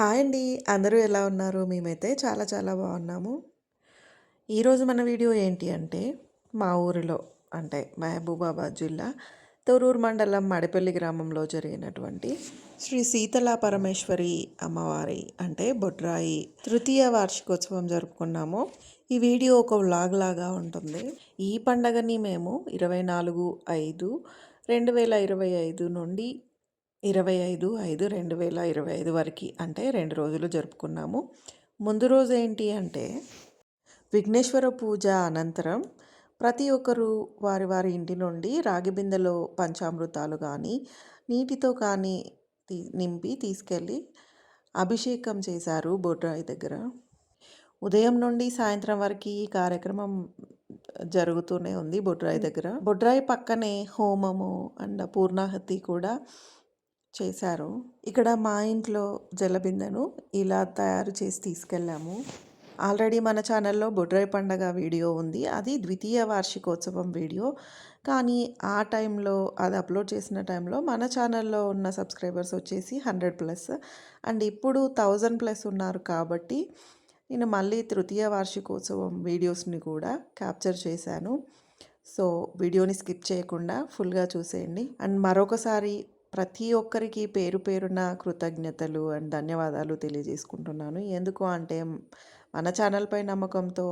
Hi అండి. అందరూ ఎలా ఉన్నారు? మేమైతే చాలా చాలా బాగున్నాము. ఈరోజు మన వీడియో ఏంటి అంటే మా ఊరిలో అంటే మహబూబాబాద్ జిల్లా తొరూరు మండలం మడిపల్లి గ్రామంలో జరిగినటువంటి శ్రీ సీతల పరమేశ్వరి అమ్మవారి అంటే బొడ్రాయి తృతీయ వార్షికోత్సవం జరుపుకున్నాము. ఈ వీడియో ఒక వ్లాగ్ లాగా ఉంటుంది. ఈ పండగని మేము ఇరవై నాలుగు ఐదు రెండు వేల ఇరవై ఐదు నుండి ఇరవై ఐదు ఐదు రెండు వేల ఇరవై ఐదు వరకు అంటే రెండు రోజులు జరుపుకున్నాము. ముందు రోజు ఏంటి అంటే విఘ్నేశ్వర పూజ అనంతరం ప్రతి ఒక్కరు వారి వారి ఇంటి నుండి రాగి బిందెలో పంచామృతాలు కానీ నీటితో కానీ తీ నింపి తీసుకెళ్ళి అభిషేకం చేశారు బొడ్రాయి దగ్గర. ఉదయం నుండి సాయంత్రం వరకు ఈ కార్యక్రమం జరుగుతూనే ఉంది బొడ్రాయి దగ్గర. బొడ్రాయి పక్కనే హోమము అండ్ పూర్ణాహతి కూడా చేశారు. ఇక్కడ మా ఇంట్లో జలబిందెను ఇలా తయారు చేసి తీసుకెళ్ళాము. ఆల్రెడీ మన ఛానల్లో బొడ్రాయి పండగ వీడియో ఉంది. అది ద్వితీయ వార్షికోత్సవం వీడియో. కానీ ఆ టైంలో అది అప్లోడ్ చేసిన టైంలో మన ఛానల్లో ఉన్న సబ్స్క్రైబర్స్ వచ్చేసి హండ్రెడ్ ప్లస్. అండ్ ఇప్పుడు థౌజండ్ ప్లస్ ఉన్నారు కాబట్టి నేను మళ్ళీ తృతీయ వార్షికోత్సవం వీడియోస్ని కూడా క్యాప్చర్ చేశాను. సో వీడియోని స్కిప్ చేయకుండా ఫుల్గా చూసేయండి. అండ్ మరొకసారి ప్రతి ఒక్కరికి పేరు పేరున కృతజ్ఞతలు అండ్ ధన్యవాదాలు తెలియజేసుకుంటున్నాను. ఎందుకు అంటే మన ఛానల్పై నమ్మకంతో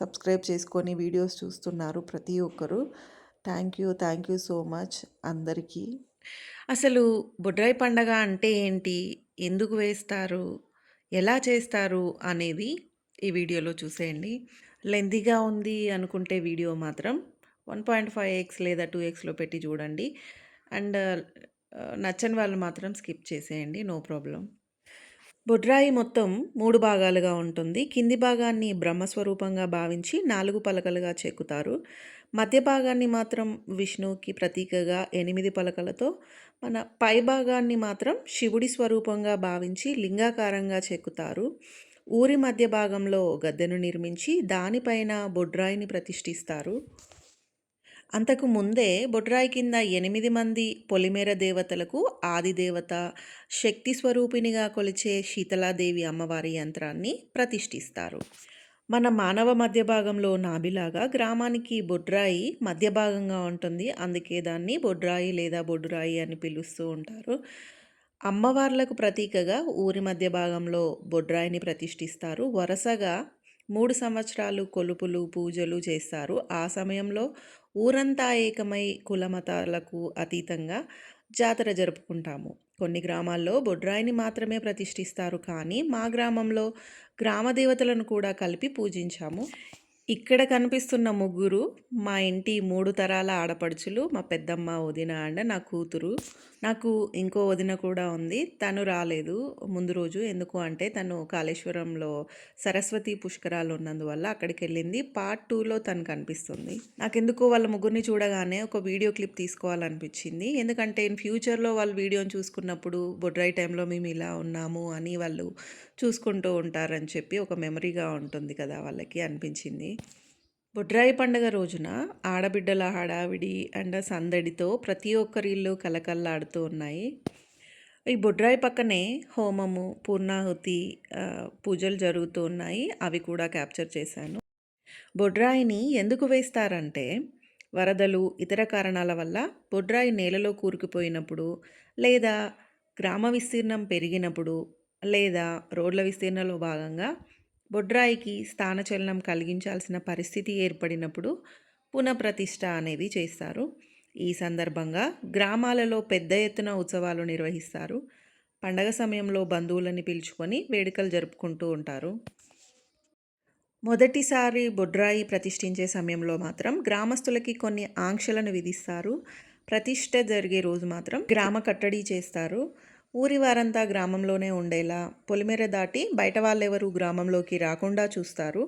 సబ్స్క్రైబ్ చేసుకొని వీడియోస్ చూస్తున్నారు ప్రతి ఒక్కరు. Thank you thank you so much అందరికీ. అసలు బొడ్రాయి పండగ అంటే ఏంటి? ఎందుకు వేస్తారు? ఎలా చేస్తారు? అనేది ఈ వీడియోలో చూసేయండి. లెంతీగా ఉంది అనుకుంటే వీడియో మాత్రం వన్ పాయింట్ ఫైవ్ ఎక్స్ లేదా టూ ఎక్స్లో పెట్టి చూడండి. అండ్ నచ్చని వాళ్ళు మాత్రం స్కిప్ చేసేయండి. No problem. బొడ్రాయి మొత్తం మూడు భాగాలుగా ఉంటుంది. కింది భాగాన్ని బ్రహ్మస్వరూపంగా భావించి నాలుగు పలకలుగా చెక్కుతారు మధ్య భాగాన్ని మాత్రం విష్ణువుకి ప్రతీకగా ఎనిమిది పలకలతో మన పై భాగాన్ని మాత్రం శివుడి స్వరూపంగా భావించి లింగాకారంగా చెక్కుతారు ఊరి మధ్య భాగంలో గద్దెను నిర్మించి దానిపైన బొడ్రాయిని ప్రతిష్ఠిస్తారు. అంతకు ముందే బొడ్రాయి కింద ఎనిమిది మంది పొలిమేర దేవతలకు ఆదిదేవత శక్తి స్వరూపిణిగా కొలిచే శీతలాదేవి అమ్మవారి యంత్రాన్ని ప్రతిష్ఠిస్తారు. మన మానవ మధ్య భాగంలో నాభిలాగా గ్రామానికి బొడ్రాయి మధ్య భాగంగా ఉంటుంది. అందుకే దాన్ని బొడ్రాయి లేదా బొడ్రాయి అని పిలుస్తూ ఉంటారు. అమ్మవార్లకు ప్రతీకగా ఊరి మధ్య భాగంలో బొడ్రాయిని ప్రతిష్ఠిస్తారు. వరుసగా మూడు సంవత్సరాలు కొలుపులు పూజలు చేస్తారు. ఆ సమయంలో ఊరంతా ఏకమై కులమతాలకు అతీతంగా జాతర జరుపుకుంటాము. కొన్ని గ్రామాల్లో బొడ్రాయిని మాత్రమే ప్రతిష్ఠిస్తారు కానీ మా గ్రామంలో గ్రామ దేవతలను కూడా కలిపి పూజించాము. ఇక్కడ కనిపిస్తున్న ముగ్గురు మా ఇంటి మూడు తరాల ఆడపడుచులు మా పెద్దమ్మ వదిన అండ్ నా కూతురు. నాకు ఇంకో వదిన కూడా ఉంది. తను రాలేదు ముందు రోజు. ఎందుకు అంటే తను కాళేశ్వరంలో సరస్వతి పుష్కరాలు ఉన్నందువల్ల అక్కడికి వెళ్ళింది. పార్ట్ టూలో తను కనిపిస్తుంది. నాకు ఎందుకో వాళ్ళ ముగ్గురిని చూడగానే ఒక వీడియో క్లిప్ తీసుకోవాలనిపించింది. ఎందుకంటే ఇన్ ఫ్యూచర్లో వాళ్ళు వీడియోని చూసుకున్నప్పుడు బొడ్రాయి టైంలో మేము ఇలా ఉన్నాము అని వాళ్ళు చూసుకుంటూ ఉంటారని చెప్పి ఒక మెమరీగా ఉంటుంది కదా వాళ్ళకి అనిపించింది. బొడ్రాయి పండుగ రోజున ఆడబిడ్డల హడావిడి అండ్ సందడితో ప్రతి ఒక్కరి ఇల్లు కలకల్లాడుతూ ఉన్నాయి. ఈ బొడ్రాయి పక్కనే హోమము పూర్ణాహుతి పూజలు జరుగుతూ ఉన్నాయి. అవి కూడా క్యాప్చర్ చేశాను. బొడ్రాయిని ఎందుకు వేస్తారంటే వరదలు ఇతర కారణాల వల్ల బొడ్రాయి నేలలో కూరుకుపోయినప్పుడు లేదా గ్రామ విస్తీర్ణం పెరిగినప్పుడు లేదా రోడ్ల విస్తీర్ణంలో భాగంగా బొడ్రాయికి స్థానచలనం కలిగించాల్సిన పరిస్థితి ఏర్పడినప్పుడు పునఃప్రతిష్ఠ అనేది చేస్తారు. ఈ సందర్భంగా గ్రామాలలో పెద్ద ఎత్తున ఉత్సవాలు నిర్వహిస్తారు. పండగ సమయంలో బంధువులని పిలుచుకొని వేడుకలు జరుపుకుంటూ ఉంటారు. మొదటిసారి బొడ్రాయి ప్రతిష్ఠించే సమయంలో మాత్రం గ్రామస్తులకి కొన్ని ఆంక్షలను విధిస్తారు. ప్రతిష్ట జరిగే రోజు మాత్రం గ్రామ కట్టడి చేస్తారు. ఊరి వారంతా గ్రామంలోనే ఉండేలా పొలిమేర దాటి బయట వాళ్ళెవరూ గ్రామంలోకి రాకుండా చూస్తారు.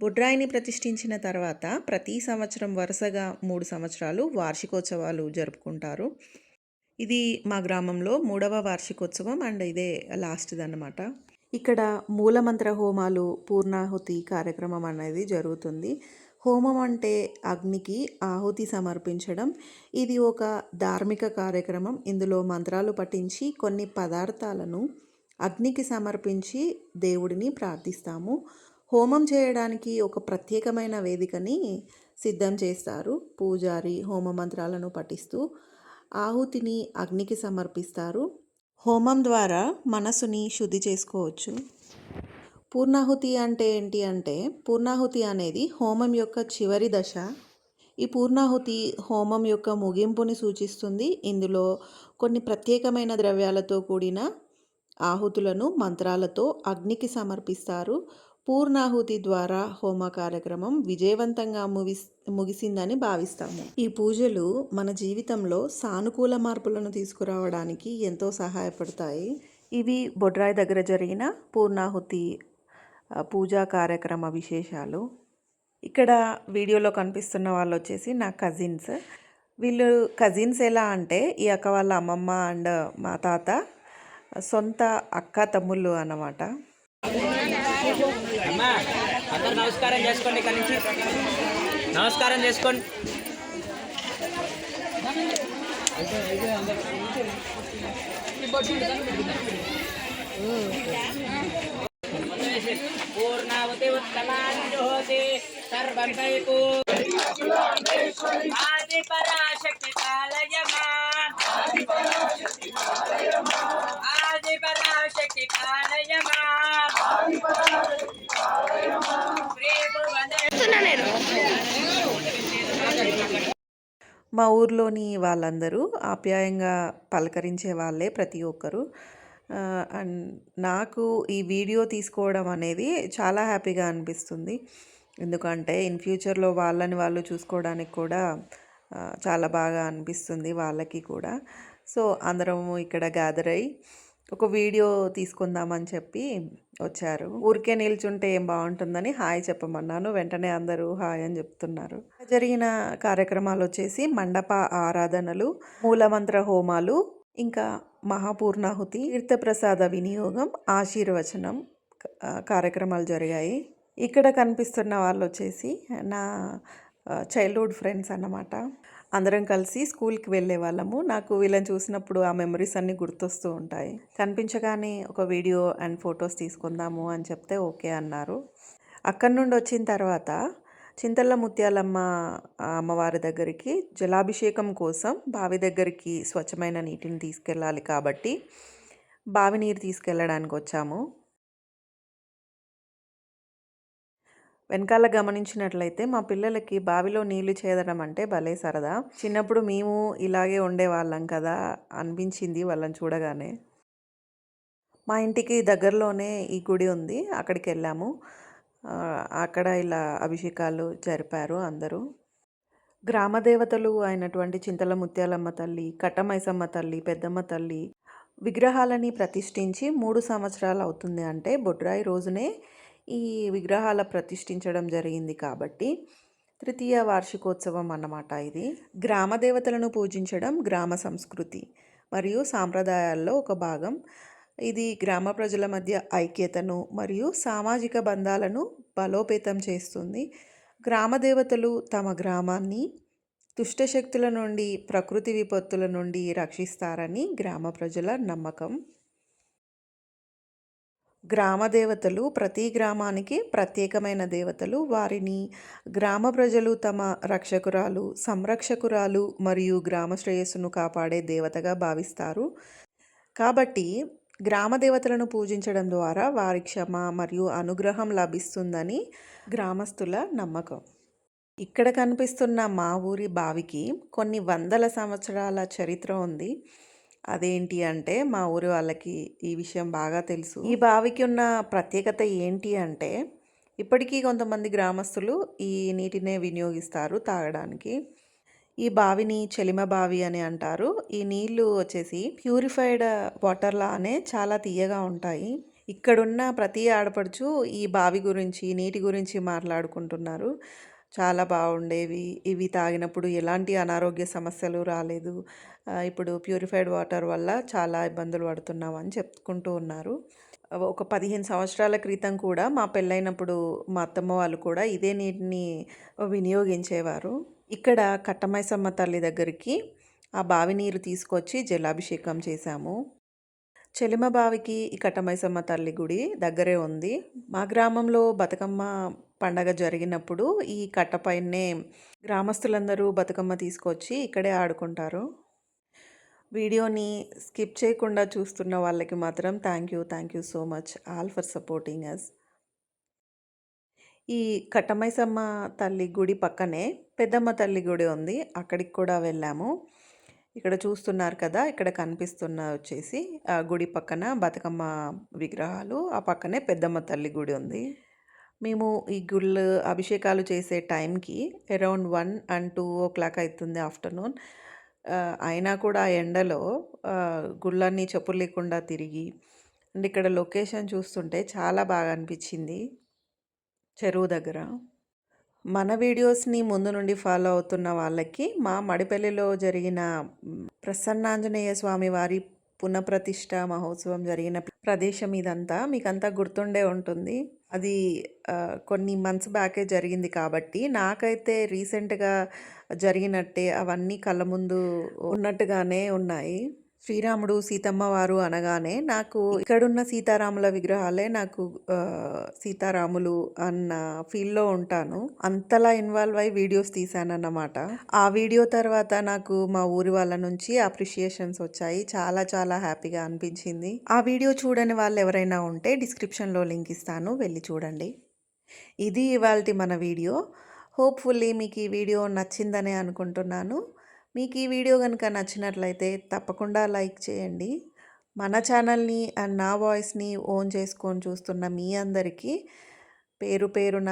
బుడ్రాయిని ప్రతిష్ఠించిన తర్వాత ప్రతి సంవత్సరం వరుసగా మూడు సంవత్సరాలు వార్షికోత్సవాలు జరుపుకుంటారు. ఇది మా గ్రామంలో మూడవ వార్షికోత్సవం అండ్ ఇదే లాస్ట్ది అన్నమాట ఇక్కడ మూలమంత్ర హోమాలు పూర్ణాహుతి కార్యక్రమం అనేది జరుగుతుంది. హోమం అంటే అగ్నికి ఆహుతి సమర్పించడం. ఇది ఒక ధార్మిక కార్యక్రమం. ఇందులో మంత్రాలు పఠించి కొన్ని పదార్థాలను అగ్నికి సమర్పించి దేవుడిని ప్రార్థిస్తాము. హోమం చేయడానికి ఒక ప్రత్యేకమైన వేదికని సిద్ధం చేస్తారు. పూజారి హోమ మంత్రాలను పఠిస్తూ ఆహుతిని అగ్నికి సమర్పిస్తారు. హోమం ద్వారా మనసుని శుద్ధి చేసుకోవచ్చు. పూర్ణాహుతి అంటే ఏంటి అంటే పూర్ణాహుతి అనేది హోమం యొక్క చివరి దశ. ఈ పూర్ణాహుతి హోమం యొక్క ముగింపుని సూచిస్తుంది. ఇందులో కొన్ని ప్రత్యేకమైన ద్రవ్యాలతో కూడిన ఆహుతులను మంత్రాలతో అగ్నికి సమర్పిస్తారు. పూర్ణాహుతి ద్వారా హోమ కార్యక్రమం విజయవంతంగా ముగిస్ ముగిసిందని భావిస్తాము. ఈ పూజలు మన జీవితంలో సానుకూల మార్పులను తీసుకురావడానికి ఎంతో సహాయపడతాయి. ఇవి బొడ్రాయి దగ్గర జరిగిన పూర్ణాహుతి పూజా కార్యక్రమ విశేషాలు. ఇక్కడ వీడియోలో కనిపిస్తున్న వాళ్ళు వచ్చేసి నా కజిన్స్. వీళ్ళు కజిన్స్ ఎలా అంటే ఈ అక్క వాళ్ళ అమ్మమ్మ అండ్ మా తాత సొంత అక్క తమ్ముళ్ళు అన్నమాట. నమస్కారం చేసుకోండి ఇక్కడి నుంచి. నమస్కారం చేసుకోండి. పూర్ణావతి ఉత్తమాంజోతి సర్వం వైపు ఆది పరాశక్తి కాలయమా ఆది పరాశక్తి కాలయమా మా ఊర్లోని వాళ్ళందరూ ఆప్యాయంగా పలకరించే వాళ్ళే ప్రతి ఒక్కరూ. అండ్ నాకు ఈ వీడియో తీసుకోవడం అనేది చాలా హ్యాపీగా అనిపిస్తుంది. ఎందుకంటే ఇన్ ఫ్యూచర్లో వాళ్ళని వాళ్ళు చూసుకోవడానికి కూడా చాలా బాగా అనిపిస్తుంది వాళ్ళకి కూడా. సో అందరము ఇక్కడ గ్యాదర్ అయ్యి ఒక వీడియో తీసుకుందామని చెప్పి వచ్చారు. ఊరికే నిల్చుంటే ఏం బాగుంటుందని హాయ్ చెప్పమన్నాను. వెంటనే అందరూ హాయ్ అని చెప్తున్నారు. జరిగిన కార్యక్రమాలు వచ్చేసి మండప ఆరాధనలు మూలమంత్ర హోమాలు ఇంకా మహాపూర్ణాహుతి తీర్థప్రసాద వినియోగం ఆశీర్వచనం కార్యక్రమాలు జరిగాయి. ఇక్కడ కనిపిస్తున్న వాళ్ళు వచ్చేసి నా చైల్డ్హుడ్ ఫ్రెండ్స్ అన్నమాట. అందరం కలిసి స్కూల్కి వెళ్ళే వాళ్ళము. నాకు వీళ్ళని చూసినప్పుడు ఆ మెమరీస్ అన్నీ గుర్తొస్తూ ఉంటాయి. కనిపించగానే ఒక వీడియో అండ్ ఫొటోస్ తీసుకుందాము అని చెప్తే ఓకే అన్నారు. అక్కడి నుండి వచ్చిన తర్వాత చింతల్ల ముత్యాలమ్మ అమ్మవారి దగ్గరికి జలాభిషేకం కోసం బావి దగ్గరికి స్వచ్ఛమైన నీటిని తీసుకెళ్ళాలి కాబట్టి బావి నీరు తీసుకెళ్ళడానికి వచ్చాము. వెనకాల గమనించినట్లయితే మా పిల్లలకి బావిలో నీళ్ళు చేదడం అంటే భలే సరదా. చిన్నప్పుడు మేము ఇలాగే ఉండేవాళ్ళం కదా అనిపించింది వాళ్ళని చూడగానే. మా ఇంటికి దగ్గరలోనే ఈ గుడి ఉంది. అక్కడికి వెళ్ళాము. అక్కడ ఇలా అభిషేకాలు జరిపారు అందరూ. గ్రామ దేవతలు అయినటువంటి చింతల ముత్యాలమ్మ తల్లి కట్టమైసమ్మ తల్లి పెద్దమ్మ తల్లి విగ్రహాలని ప్రతిష్ఠించి మూడు సంవత్సరాలు అవుతుంది అంటే బొడ్రాయి రోజునే ఈ విగ్రహాల ప్రతిష్ఠించడం జరిగింది కాబట్టి తృతీయ వార్షికోత్సవం అన్నమాట ఇది. గ్రామ దేవతలను పూజించడం గ్రామ సంస్కృతి మరియు సాంప్రదాయాల్లో ఒక భాగం. ఇది గ్రామ ప్రజల మధ్య ఐక్యతను మరియు సామాజిక బంధాలను బలోపేతం చేస్తుంది. గ్రామ దేవతలు తమ గ్రామాన్ని దుష్టశక్తుల నుండి ప్రకృతి విపత్తుల నుండి రక్షిస్తారని గ్రామ ప్రజల నమ్మకం. గ్రామ దేవతలు ప్రతి గ్రామానికి ప్రత్యేకమైన దేవతలు. వారిని గ్రామ ప్రజలు తమ రక్షకురాలు సంరక్షకురాలు మరియు గ్రామ శ్రేయస్సును కాపాడే దేవతగా భావిస్తారు. కాబట్టి గ్రామ దేవతలను పూజించడం ద్వారా వారి క్షమ మరియు అనుగ్రహం లభిస్తుందని గ్రామస్తుల నమ్మకం. ఇక్కడ కనిపిస్తున్న మా ఊరి బావికి కొన్ని వందల సంవత్సరాల చరిత్ర ఉంది. అదేంటి అంటే మా ఊరి వాళ్ళకి ఈ విషయం బాగా తెలుసు. ఈ బావికి ఉన్న ప్రత్యేకత ఏంటి అంటే ఇప్పటికీ కొంతమంది గ్రామస్తులు ఈ నీటినే వినియోగిస్తారు తాగడానికి. ఈ బావిని చెలిమ బావి అని అంటారు. ఈ నీళ్ళు వచ్చేసి ప్యూరిఫైడ్ వాటర్ లానే చాలా తీయగా ఉంటాయి. ఇక్కడున్న ప్రతి ఆడపడుచు ఈ బావి గురించి నీటి గురించి మాట్లాడుకుంటున్నారు. చాలా బాగుండేవి ఇవి తాగినప్పుడు ఎలాంటి అనారోగ్య సమస్యలు రాలేదు. ఇప్పుడు ప్యూరిఫైడ్ వాటర్ వల్ల చాలా ఇబ్బందులు పడుతున్నాం అని చెప్పుకుంటూ ఉన్నారు. ఒక పదిహేను సంవత్సరాల క్రితం కూడా మా పెళ్ళైనప్పుడు మా అత్తమ్మ వాళ్ళు కూడా ఇదే నీటిని వినియోగించేవారు. ఇక్కడ కట్టమైసమ్మ తల్లి దగ్గరికి ఆ బావి నీరు తీసుకొచ్చి జలాభిషేకం చేశాము. చెలిమ బావికి ఈ కట్టమైసమ్మ తల్లి గుడి దగ్గరే ఉంది. మా గ్రామంలో బతుకమ్మ పండగ జరిగినప్పుడు ఈ కట్టపైనే గ్రామస్తులందరూ బతుకమ్మ తీసుకొచ్చి ఇక్కడే ఆడుకుంటారు. వీడియోని స్కిప్ చేయకుండా చూస్తున్న వాళ్ళకి మాత్రం thank you thank you so much all for supporting us ఈ కట్టమైసమ్మ తల్లి గుడి పక్కనే పెద్దమ్మ తల్లి గుడి ఉంది. అక్కడికి కూడా వెళ్ళాము. ఇక్కడ చూస్తున్నారు కదా ఇక్కడ కనిపిస్తున్న వచ్చేసి ఆ గుడి పక్కన బతుకమ్మ విగ్రహాలు ఆ పక్కనే పెద్దమ్మ తల్లి గుడి ఉంది. మేము ఈ గుళ్ళు అభిషేకాలు చేసే టైంకి around one and two o'clock అవుతుంది ఆఫ్టర్నూన్. అయినా కూడా ఆ ఎండలో గుళ్ళన్నీ చెప్పులు లేకుండా తిరిగి అండ్ ఇక్కడ లొకేషన్ చూస్తుంటే చాలా బాగా అనిపించింది. చెరువు దగ్గర. మన వీడియోస్ని ముందు నుండి ఫాలో అవుతున్న వాళ్ళకి మా మడిపల్లిలో జరిగిన ప్రసన్నాంజనేయ స్వామి వారి పునఃప్రతిష్ట మహోత్సవం జరిగిన ప్రదేశం ఇదంతా మీకంతా గుర్తుండే ఉంటుంది. అది కొన్ని మంత్స్ బ్యాకే జరిగింది కాబట్టి నాకైతే రీసెంట్గా జరిగినట్టే అవన్నీ కళ్ళ ముందు ఉన్నట్టుగానే ఉన్నాయి. శ్రీరాముడు సీతమ్మ వారు అనగానే నాకు ఇక్కడున్న సీతారాముల విగ్రహాలే నాకు సీతారాములు అన్న ఫీల్లో ఉంటాను. అంతలా ఇన్వాల్వ్ అయి వీడియోస్ తీశానన్నమాట. ఆ వీడియో తర్వాత నాకు మా ఊరి వాళ్ళ నుంచి అప్రిషియేషన్స్ వచ్చాయి. చాలా చాలా హ్యాపీగా అనిపించింది. ఆ వీడియో చూడని వాళ్ళు ఎవరైనా ఉంటే డిస్క్రిప్షన్లో లింక్ ఇస్తాను. వెళ్ళి చూడండి. ఇది ఇవాల్టి మన వీడియో. హోప్ఫుల్లీ మీకు ఈ వీడియో నచ్చిందనే అనుకుంటున్నాను. మీకు ఈ వీడియో కనుక నచ్చినట్లయితే తప్పకుండా లైక్ చేయండి. మన ఛానల్ని అండ్ నా వాయిస్ని ఓన్ చేసుకొని చూస్తున్న మీ అందరికీ పేరు పేరున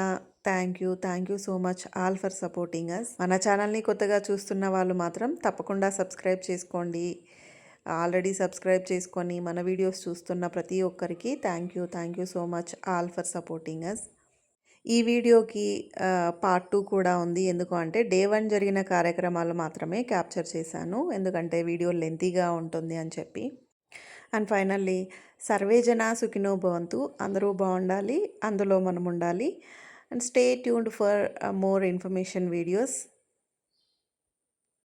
thank you. Thank you so much all for supporting us మన ఛానల్ని కొత్తగా చూస్తున్న వాళ్ళు మాత్రం తప్పకుండా సబ్స్క్రైబ్ చేసుకోండి. ఆల్రెడీ సబ్స్క్రైబ్ చేసుకొని మన వీడియోస్ చూస్తున్న ప్రతి ఒక్కరికి thank you. Thank you so much all for supporting us ఈ వీడియోకి పార్ట్ టూ కూడా ఉంది. ఎందుకు అంటే డే వన్ జరిగిన కార్యక్రమాలు మాత్రమే క్యాప్చర్ చేశాను. ఎందుకంటే వీడియో లెంతీగా ఉంటుంది అని చెప్పి. అండ్ ఫైనల్లీ సర్వే జన సుఖినో భవంతు. అందరూ బాగుండాలి. అందులో మనం ఉండాలి and stay tuned for more information videos.